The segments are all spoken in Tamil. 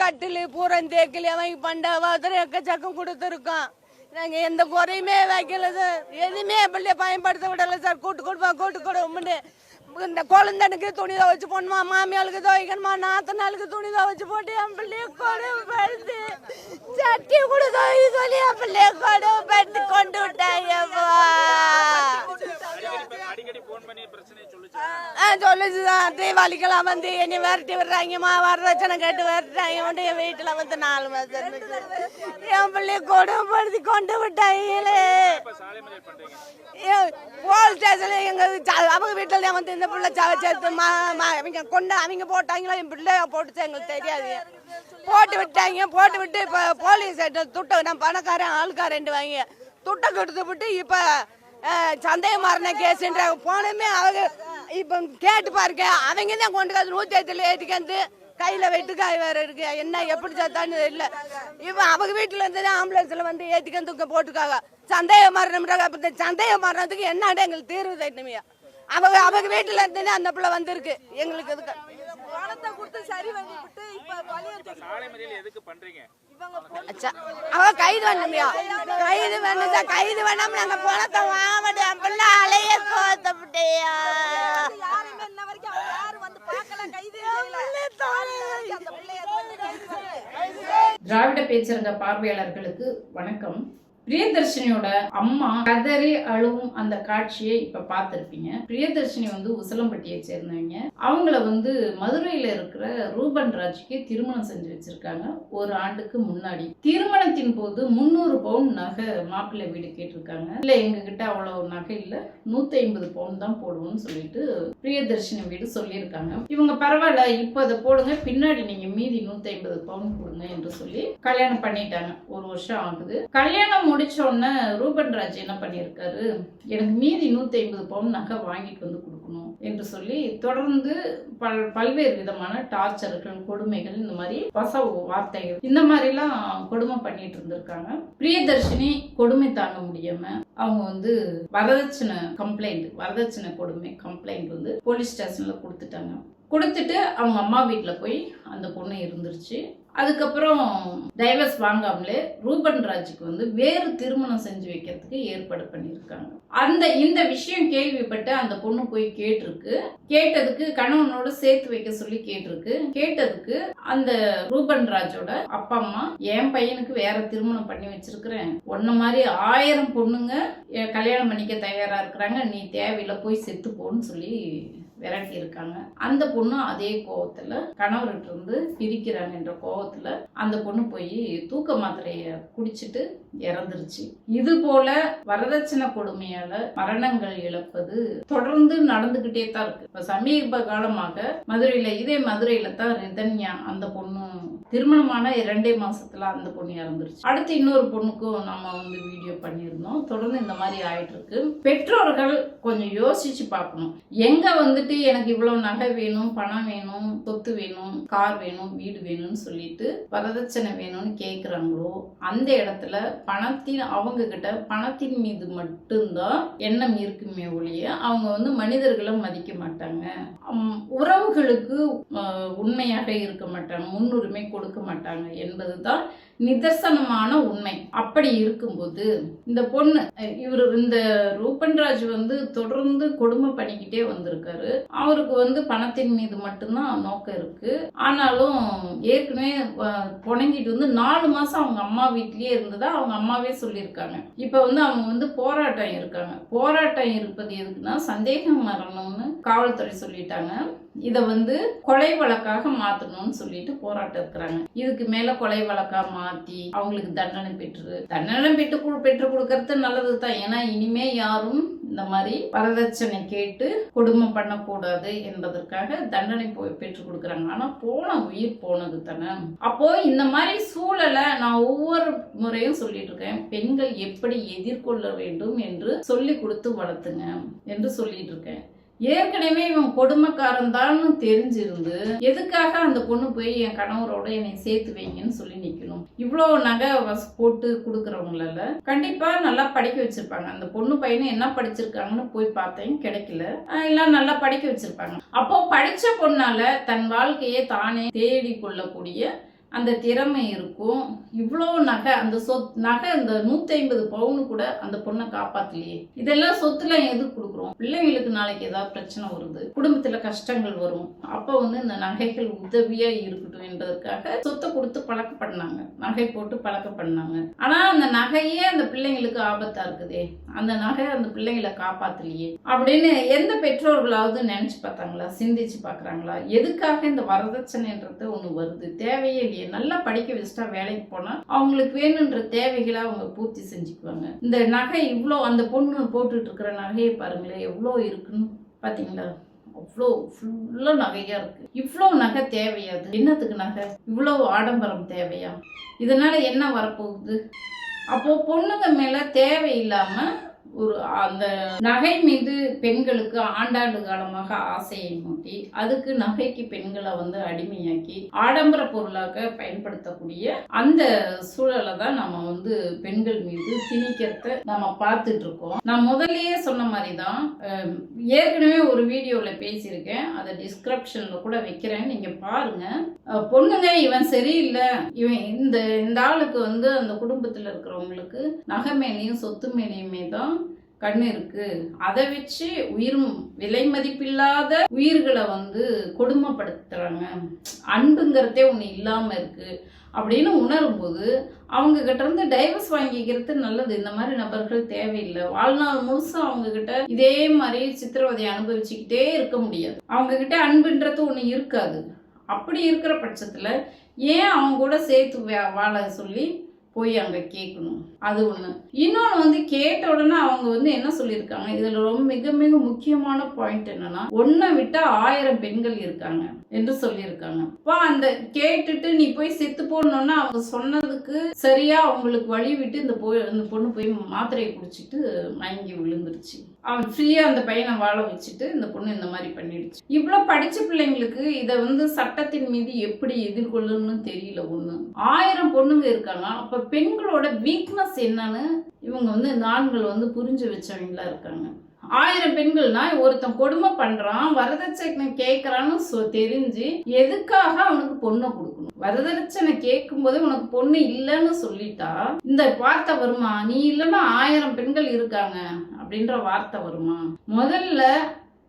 கட்டில் பூரம் தேக்கில் அவன் பண்ட வாத்திரம் எக்கச்சக்கம் கொடுத்துருக்கோம் நாங்கள் எந்த குறையுமே வைக்கல சார் எதுவுமே பிள்ளைய பயன்படுத்த விடலை சார் கூட்டு குடும்பம் கூட்டு குடும்பம்னு. இந்த குழந்தனுக்கு துணி துவைச்சு போடணுமா? மாமியாளுக்கு துவைக்கணுமா? நாத்தனாளுக்கு துணி துவைச்சு போட்டு என் பிள்ளைய கொடுப்படுத்து சட்டி கூட துவை சொல்லி என் பிள்ளைய கொடுப்படுத்து கொண்டு விட்டாங்கப்பா அடிக்கடி போன் பண்ணி பிரச்சனை சொல்லுச்சு ஆ சொல்லுச்சுதான் தீபாவளிக்கெல்லாம் வந்து என்னை விரட்டி விடுறாங்கம்மா வரதட்சணை கேட்டு விரட்டுறாங்க. வந்து என் வீட்டில் வந்து நாலு மாதம் இருந்துச்சு. என் பிள்ளைய கொடுமைப்படுத்தி கொண்டு விட்டாங்களே போலீஸ் ஸ்டேஷனில் எங்கள் அவங்க வீட்டில் வந்து இந்த பிள்ளை சவ சேர்த்து மா மா- அவங்க கொண்டு அவங்க போட்டாங்களோ என் பிள்ளை போட்டுச்சு எங்களுக்கு தெரியாது. போட்டு விட்டாங்க போட்டு விட்டு இப்போ போலீஸ் துட்டை நான் பணக்காரன் ஆளுக்காரன் வாங்கி துட்டை கொடுத்து விட்டு இப்போ சந்தேக மரண கேஸுன்ற போனமே அவங்க இப்போ கேட்டு பாருங்க அவங்க தான் கொண்டு வந்து நூற்றி எட்டில் ஏற்றிக்கந்து கையில் வெட்டுக்காய் வேற இருக்கு. என்ன எப்படி சத்தான்னு தெரியல. இவன் அவங்க வீட்டில் இருந்து ஆம்புலன்ஸில் வந்து ஏற்றிக்கந்து தூக்க போட்டுருக்காங்க சந்தேக மரணம்ன்றாங்க அப்போ இந்த சந்தேக மரணத்துக்கு என்னன்னு எங்களுக்கு தீர்வு தரணுமையா? அவங்க அவங்க வீட்டில் இருந்து அந்த பிள்ளை வந்திருக்கு. எங்களுக்கு இதுக்கு பணத்தை கொடுத்து சரி பண்ணி விட்டு இப்ப பழிய எதுக்கு அவ கைது வேணுமையா? கைது வேணும் கைது வேணாம் நாங்க பணத்தை வாங்க மாட்டோம் பிள்ளை அலைய கோத்தப்பட்டியா யாருமே இன்ன வரைக்கும் அவங்க யாரும் வந்து பார்க்கல கைது செய்யல அந்த பிள்ளைய வந்து கைது பண்ணல திராவிட பேச்சரங்க பார்வையாளர்களுக்கு வணக்கம். பிரியதர்ஷினியோட அம்மா கதறி அழுவும் அந்த காட்சியை இப்ப பார்த்திருப்பீங்க. பிரியதர்ஷினி வந்து உசலம்பட்டியை சேர்ந்தவங்க. அவங்கள வந்து மதுரையில இருக்கிற ரூபன் ராஜுக்கு திருமணம் செஞ்சு வச்சிருக்காங்க. ஒரு ஆண்டுக்கு முன்னாடி. திருமணத்தின் போது முந்நூறு பவுன் நகை மாப்பிள்ளை வீடு கேட்டிருக்காங்க. இல்ல எங்க கிட்ட அவ்வளவு நகை இல்ல. நூத்தி ஐம்பது பவுன் தான் போடுவோம்னு சொல்லிட்டு பிரியதர்ஷினி வீடு சொல்லியிருக்காங்க. இவங்க பரவாயில்ல இப்போ அதை போடுங்க. பின்னாடி நீங்க மீதி நூத்தி ஐம்பது பவுன் கொடுங்க என்று சொல்லி கல்யாணம் பண்ணிட்டாங்க. ஒரு வருஷம் ஆகுது. கல்யாணம் முடிச்ச உடனே ரூபன் ராஜ் என்ன பண்ணியிருக்காரு? எனக்கு மீதி நூத்தி ஐம்பது பவுன் நகை வாங்கிட்டு வந்து கொடுக்கணும் என்று சொல்லி தொடர்ந்து பல் பல்வேறு விதமான டார்ச்சர்கள் கொடுமைகள் இந்த மாதிரி பச வார்த்தைகள் இந்த மாதிரிலாம் கொடுமை பண்ணிட்டு இருந்திருக்காங்க. பிரியதர்ஷினி கொடுமை தாங்க முடியாம அவங்க வந்து வரதட்சணை கம்ப்ளைண்ட் வரதட்சணை கொடுமை கம்ப்ளைண்ட் வந்து போலீஸ் ஸ்டேஷன்ல கொடுத்துட்டாங்க. கொடுத்துட்டு அவங்க அம்மா வீட்டில் போய் அந்த பொண்ணு இருந்துருச்சு. அதுக்கப்புறம் டைவர்ஸ் வாங்காமலே ரூபன் ராஜுக்கு வந்து வேறு திருமணம் செஞ்சு வைக்கிறதுக்கு ஏற்பாடு பண்ணியிருக்காங்க. அந்த இந்த விஷயம் கேள்விப்பட்டு அந்த பொண்ணு போய் கேட்டிருக்கு. கேட்டதுக்கு கணவனோட சேர்த்து வைக்க சொல்லி கேட்டிருக்கு. கேட்டதுக்கு அந்த ரூபன் ராஜோட அப்பா அம்மா என் பையனுக்கு வேற திருமணம் பண்ணி வச்சிருக்கிறேன். உன்ன மாதிரி ஆயிரம் பொண்ணுங்க கல்யாணம் பண்ணிக்க தயாரா இருக்கிறாங்க. நீ தேவையில்லை போய் செத்து போன்னு சொல்லி விரட்டி இருக்காங்க. அந்த பொண்ணு அதே கோவத்துல கணவர்கிட்ட இருந்து பிரிக்கிறாங்க என்ற கோவத்துல அந்த பொண்ணு போய் தூக்க மாத்திரைய குடிச்சிட்டு இறந்துருச்சு. இது போல வரதட்சணை கொடுமையால மரணங்கள் இழப்பது தொடர்ந்து நடந்துகிட்டே தான் இருக்கு. இப்ப சமீப காலமாக மதுரையில இதே மதுரையில தான் ரிதன்யா அந்த பொண்ணு திருமணமான இரண்டே மாசத்துல அந்த பொண்ணு இறந்துருச்சு. அடுத்து இன்னொரு பொண்ணுக்கும் நம்ம வந்து வீடியோ பண்ணியிருந்தோம். தொடர்ந்து இந்த மாதிரி ஆயிட்டு இருக்கு பெற்றோர்கள் கொஞ்சம் யோசிச்சு பார்க்கணும். எங்க வந்துட்டு எனக்கு இவ்வளவு நகை வேணும் பணம் வேணும் சொத்து வேணும் கார் வேணும் வீடு வேணும்னு சொல்லிட்டு வரதட்சணை வேணும்னு கேட்குறாங்களோ அந்த இடத்துல பணத்தின் அவங்க கிட்ட பணத்தின் மீது மட்டும்தான் எண்ணம் இருக்குமே ஒழிய அவங்க வந்து மனிதர்களை மதிக்க மாட்டாங்க. உறவுகளுக்கு உண்மையாக இருக்க மாட்டாங்க. முன்னுரிமை கொடுக்க மாட்டாங்க என்பது தான் நிதர்சனமான உண்மை. அப்படி இருக்கும்போது இந்த பொண்ணு இவர் இந்த ரூபன்ராஜ் வந்து தொடர்ந்து கொடுமை பண்ணிக்கிட்டே வந்திருக்காரு. அவருக்கு வந்து பணத்தின் மீது மட்டும்தான் நோக்கம் இருக்கு. ஆனாலும் ஏற்கனவே அஹ், புணங்கிட்டு வந்து நாலு மாசம் அவங்க அம்மா வீட்லயே இருந்ததா அவங்க அம்மாவே சொல்லியிருக்காங்க. இப்ப வந்து அவங்க வந்து போராட்டம் இருக்காங்க. போராட்டம் இருப்பது எதுக்குன்னா சந்தேகம் மரணம்னு காவல்துறை சொல்லிட்டாங்க. இதை வந்து கொலை வழக்காக மாத்தணும்னு சொல்லிட்டு போராட்டம் இருக்கிறாங்க. இதுக்கு மேல கொலை வழக்காக மாத்தி அவங்களுக்கு தண்டனை பெற்று தண்டனை பெற்று பெற்று கொடுக்கறது நல்லது தான் ஏன்னா இனிமே யாரும் இந்த மாதிரி வரதட்சணை கேட்டு குடும்பம் பண்ணக்கூடாது என்பதற்காக தண்டனை போய் பெற்று கொடுக்குறாங்க. ஆனா போன உயிர் போனது தானே. அப்போ இந்த மாதிரி சூழலை நான் ஒவ்வொரு முறையும் சொல்லிட்டு இருக்கேன். பெண்கள் எப்படி எதிர்கொள்ள வேண்டும் என்று சொல்லி கொடுத்து வளர்த்துங்க என்று சொல்லிட்டு இருக்கேன். ஏற்கனவே இவன் கொடுமைக்காரன் தான் தெரிஞ்சிருந்து எதுக்காக அந்த பொண்ணு போய் என் கணவரோட என்னை சேர்த்து வைங்கன்னு சொல்லி நிக்கணும்? இவ்வளோ நகை போட்டு கொடுக்குறவங்களால கண்டிப்பா நல்லா படிக்க வச்சிருப்பாங்க. அந்த பொண்ணு பையனை என்ன படிச்சிருக்காங்கன்னு போய் பார்த்தேன் கிடைக்கல. எல்லாம் நல்லா படிக்க வச்சிருப்பாங்க. அப்போ படிச்ச பொண்ணால தன் வாழ்க்கையை தானே தேடி கொள்ளக்கூடிய அந்த திறமை இருக்கும். இவ்வளோ நகை அந்த சொத் நகை அந்த நூற்றி ஐம்பது பவுன் கூட அந்த பொண்ணை காப்பாற்றலையே இதெல்லாம் சொத்துலாம் கொடுக்கும் கொடுக்குறோம் பிள்ளைங்களுக்கு நாளைக்கு ஏதாவது பிரச்சனை வருது குடும்பத்தில் கஷ்டங்கள் வரும். அப்போ வந்து இந்த நகைகள் உதவியாக இருக்கட்டும் என்பதற்காக சொத்தை கொடுத்து பழக்கம் பண்ணாங்க நகை போட்டு பழக்கம் பண்ணாங்க ஆனால் அந்த நகையே அந்த பிள்ளைங்களுக்கு ஆபத்தாக இருக்குதே. அந்த நகை அந்த பிள்ளைங்களை காப்பாத்தலையே அப்படின்னு எந்த பெற்றோர்களாவது நினைச்சு பார்த்தாங்களா? சிந்திச்சு பாக்குறாங்களா எதுக்காக இந்த வரதட்சணைன்றது ஒன்று வருது. தேவையே இல்லையே. நல்லா படிக்க வச்சுட்டா வேலைக்கு போனா அவங்களுக்கு வேணுன்ற தேவைகளை அவங்க பூர்த்தி செஞ்சுக்குவாங்க. இந்த நகை இவ்வளோ அந்த பொண்ணு போட்டுட்டு இருக்கிற நகையை பாருங்களேன். எவ்வளோ இருக்குன்னு பார்த்தீங்களா? அவ்வளோ ஃபுல்லாக நகையாக இருக்குது இவ்வளோ நகை தேவையாது என்னத்துக்கு நகை? இவ்வளோ ஆடம்பரம் தேவையா? இதனால் என்ன வரப்போகுது? அப்போது பொண்ணுங்க மேலே தேவையில்லாமல் ஒரு அந்த நகை மீது பெண்களுக்கு ஆண்டாண்டு காலமாக ஆசையை மூட்டி அதுக்கு நகைக்கு பெண்களை வந்து அடிமையாக்கி ஆடம்பர பொருளாக பயன்படுத்தக்கூடிய அந்த சூழலை தான் நம்ம வந்து பெண்கள் மீது திணிக்கிறத நம்ம பார்த்துட்டு இருக்கோம் நான் முதல்லயே சொன்ன மாதிரி தான் ஏற்கனவே ஒரு வீடியோவில் பேசியிருக்கேன். அதை டிஸ்கிரிப்ஷனில் கூட வைக்கிறேன். நீங்கள் பாருங்க. பொண்ணுங்க இவன் சரியில்லை. இவன் இந்த இந்த ஆளுக்கு வந்து அந்த குடும்பத்தில் இருக்கிறவங்களுக்கு நகை மேலேயும் சொத்து மேலேயுமே தான் கண்ணு இருக்கு. அதை வச்சு உயிர் விலை மதிப்பில்லாத உயிர்களை வந்து கொடுமைப்படுத்துறாங்க. அன்புங்கிறதே ஒன்று இல்லாம இருக்கு. அப்படின்னு உணரும்போது அவங்க கிட்ட இருந்து டைவர்ஸ் வாங்கிக்கிறது நல்லது. இந்த மாதிரி நபர்கள் தேவையில்லை. வாழ்நாள் முழுசும் அவங்க கிட்ட இதே மாதிரி சித்திரவதையை அனுபவிச்சுக்கிட்டே இருக்க முடியாது. அவங்க கிட்ட அன்புன்றது ஒன்று இருக்காது. அப்படி இருக்கிற பட்சத்துல ஏன் அவங்க கூட சேர்த்து வா- வாழ சொல்லி போய் அங்கே கேட்கணும் அது ஒன்று இன்னொன்று வந்து கேட்ட உடனே அவங்க வந்து என்ன சொல்லியிருக்காங்க? இதில் ரொம்ப மிக மிக முக்கியமான பாயிண்ட் என்னன்னா ஒன்றை விட்டா ஆயிரம் பெண்கள் இருக்காங்க என்று சொல்லியிருக்காங்க. அப்போ அந்த கேட்டுட்டு நீ போய் செத்து போடணும்னா அவங்க சொன்னதுக்கு சரியாக அவங்களுக்கு வழி விட்டு இந்த போய் இந்த பொண்ணு போய் மாத்திரையை குடிச்சிட்டு மயங்கி விழுந்துருச்சு. அவன் ஃப்ரீயாக அந்த பையனை வாழ வச்சுட்டு இந்த பொண்ணு இந்த மாதிரி பண்ணிடுச்சு. இவ்வளோ படித்த பிள்ளைங்களுக்கு இதை வந்து சட்டத்தின் மீது எப்படி எதிர்கொள்ளணும்னு தெரியல ஒன்று ஆயிரம் பொண்ணுங்க இருக்காங்க. அப்போ பெண்களோட வீக்னஸ் என்னன்னு இவங்க வந்து இந்த ஆண்கள் வந்து புரிஞ்சு வச்சவங்களா இருக்காங்க. ஆயிரம் பெண்கள்னா ஒருத்தன் கொடுமை பண்றான் வரதட்சணை கேட்கறான்னு சொ- தெரிஞ்சு எதுக்காக அவனுக்கு பொண்ணை கொடுக்கணும்? வரதட்சணை கேட்கும்போது உனக்கு பொண்ணு இல்லைன்னு சொல்லிட்டா இந்த வார்த்தை வருமா? நீ இல்லைன்னா ஆயிரம் பெண்கள் இருக்காங்க. அப்படின்ற வார்த்தை வருமா? முதல்ல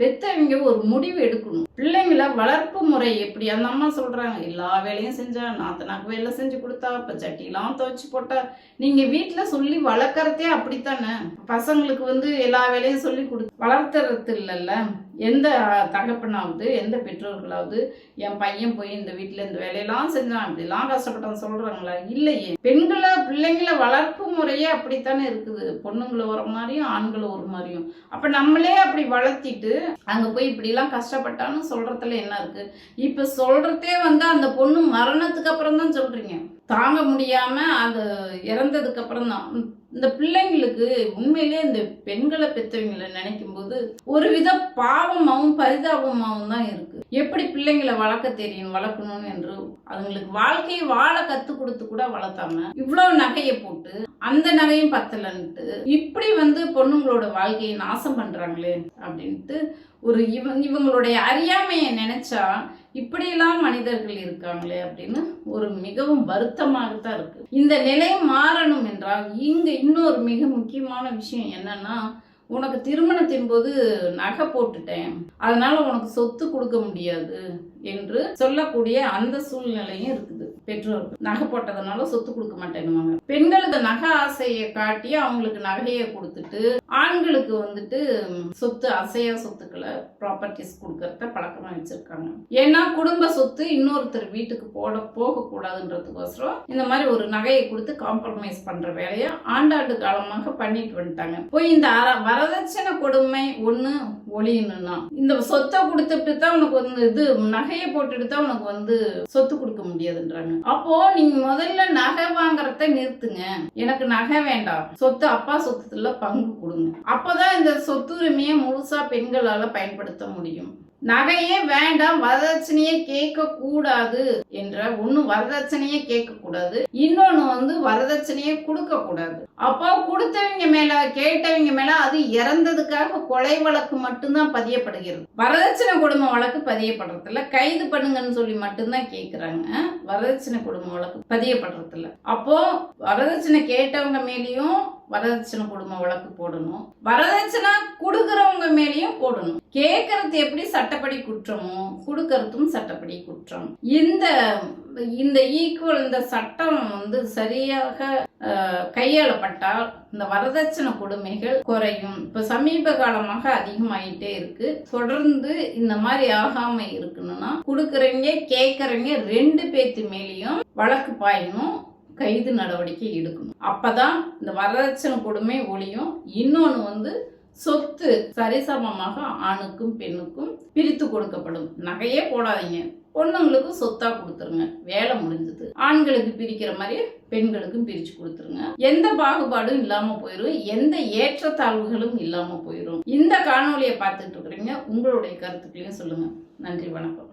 பெத்தவங்க ஒரு முடிவு எடுக்கணும். பிள்ளைங்கள வளர்ப்பு முறை எப்படி? அந்த அம்மா சொல்றாங்க எல்லா வேலையும் செஞ்சா நாத்தனாக்கு வேலை செஞ்சு கொடுத்தா இப்ப சட்டிலாம் துவைச்சு போட்டா. நீங்க வீட்டுல சொல்லி வளர்க்கறதே அப்படித்தானே? பசங்களுக்கு வந்து எல்லா வேலையும் சொல்லி கொடு வளர்த்துறது இல்லைல்ல. எந்த தகப்பனாவது எந்த பெற்றோர்களாவது என் பையன் போய் இந்த வீட்டுல இந்த வேலையெல்லாம் செஞ்சான் இப்படிலாம் கஷ்டப்பட்டான் சொல்றாங்களா? இல்லையே. பெண்களை பிள்ளைங்கள வளர்ப்பு முறையே அப்படித்தானே இருக்குது. பொண்ணுங்களை ஒரு மாதிரியும் ஆண்களை ஒரு மாதிரியும். அப்ப நம்மளே அப்படி வளர்த்திட்டு அங்க போய் இப்படிலாம் கஷ்டப்பட்டான்னு சொல்றதுல என்ன இருக்கு? இப்ப சொல்றதே வந்து அந்த பொண்ணு மரணத்துக்கு அப்புறம் தான் சொல்றீங்க. தாங்க முடியாம அது இறந்ததுக்கு அப்புறம் தான். இந்த பிள்ளைங்களுக்கு உண்மையிலேயே இந்த பெண்களை பெற்றவங்களை நினைக்கும் போது ஒரு வித பாவமாவும் பரிதாபமாவும் தான் இருக்கு. எப்படி பிள்ளைங்களை வளர்க்க தெரியும் வளர்க்கணும் என்று அதுங்களுக்கு வாழ்க்கையை வாழ கத்து கொடுத்து கூட வளர்த்தாம இவ்வளவு நகையை போட்டு அந்த நகையும் பத்தலன்ட்டு இப்படி வந்து பொண்ணுங்களோட வாழ்க்கையை நாசம் பண்றாங்களே அப்படின்ட்டு ஒரு இவங்க இவங்களுடைய அறியாமையை நினைச்சா இப்படியெல்லாம் மனிதர்கள் இருக்காங்களே அப்படின்னு ஒரு மிகவும் வருத்தமாகத்தான் இருக்கு. இந்த நிலை மாறணும் என்றால் இங்க இன்னொரு மிக முக்கியமான விஷயம் என்னன்னா உனக்கு திருமணத்தின் போது நகை போட்டுட்டேன். அதனால உனக்கு சொத்து கொடுக்க முடியாது என்று சொல்லக்கூடிய அந்த சூழ்நிலையும் இருக்குது. பெற்றோர்கள் நகை போட்டதுனால சொத்து கொடுக்க மாட்டேங்குவாங்க பெண்களுக்கு நகை ஆசையை காட்டி அவங்களுக்கு நகையை கொடுத்துட்டு ஆண்களுக்கு வந்துட்டு சொத்து அசையா சொத்துக்களை ப்ராப்பர்ட்டிஸ் கொடுக்கறத பழக்கமா வச்சிருக்காங்க. ஏன்னா குடும்ப சொத்து இன்னொருத்தர் வீட்டுக்கு போட போக கூடாதுன்றதுக்கோசரம் இந்த மாதிரி ஒரு நகையை கொடுத்து காம்ப்ரமைஸ் பண்ற வேலையை ஆண்டாண்டு காலமாக பண்ணிட்டு வந்துட்டாங்க. போய் இந்த வரதட்சணை கொடுமை ஒண்ணு ஒளியணும்னா இந்த சொத்தை கொடுத்துட்டு தான் உனக்கு வந்து இது நகையை போட்டுட்டு தான் உனக்கு வந்து சொத்து கொடுக்க முடியாதுன்றாங்க. அப்போ நீங்க முதல்ல நகை வாங்குறத நிறுத்துங்க. எனக்கு நகை வேண்டாம். சொத்து அப்பா சொத்துல பங்கு கொடுங்க. அப்போதான் இந்த சொத்துரிமையை முழுசா பெண்களால பயன்படுத்த முடியும். நகையே வேண்டாம் வரதட்சணையே கேட்க கூடாது என்ற ஒண்ணு வரதட்சணையே கேட்க கூடாது இன்னொன்னு வந்து வரதட்சணையே கொடுக்க கூடாது அப்போ கொடுத்தவங்க மேல கேட்டவங்க மேல அது இறந்ததுக்காக கொலை வழக்கு மட்டும்தான் பதியப்படுகிறது. வரதட்சணை குடும்ப வழக்கு பதியப்படுறதில்ல. கைது பண்ணுங்கன்னு சொல்லி மட்டும்தான் கேக்குறாங்க. வரதட்சணை குடும்ப வழக்கு பதியப்படுறதில்ல. அப்போ வரதட்சணை கேட்டவங்க மேலேயும் வரதட்சணை குடும்ப வழக்கு போடணும். வரதட்சணை கொடுக்கறவங்க மேலேயும் போடணும். கேட்கறது எப்படி சட்டப்படி குற்றமோ கொடுக்கறதும் சட்டப்படி குற்றம். இந்த இந்த ஈக்குவல் இந்த சட்டம் வந்து சரியாக கையாளப்பட்டால் இந்த வரதட்சணை கொடுமைகள் குறையும். இப்ப சமீப காலமாக அதிகமாயிட்டே இருக்கு. தொடர்ந்து இந்த மாதிரி ஆகாம இருக்கணும்னா கொடுக்கறவங்க கேட்கறவங்க ரெண்டு பேத்து மேலேயும் வழக்கு பாயணும். கைது நடவடிக்கை எடுக்கணும். அப்பதான் இந்த வரதட்சணை கொடுமை ஒழியும். இன்னொன்று வந்து சொத்து சரிசமமாக ஆணுக்கும் பெண்ணுக்கும் பிரித்து கொடுக்கப்படும். நகையே போடாதீங்க. பொண்ணுங்களுக்கு சொத்தா கொடுத்துருங்க. வேலை முடிஞ்சது. ஆண்களுக்கு பிரிக்கிற மாதிரி பெண்களுக்கும் பிரிச்சு கொடுத்துருங்க. எந்த பாகுபாடும் இல்லாம போயிடும் எந்த ஏற்றத்தாழ்வுகளும் இல்லாம போயிடும் இந்த காணொளியை பார்த்துட்டு இருக்கிறீங்க. உங்களுடைய கருத்துக்களையும் சொல்லுங்க. நன்றி வணக்கம்.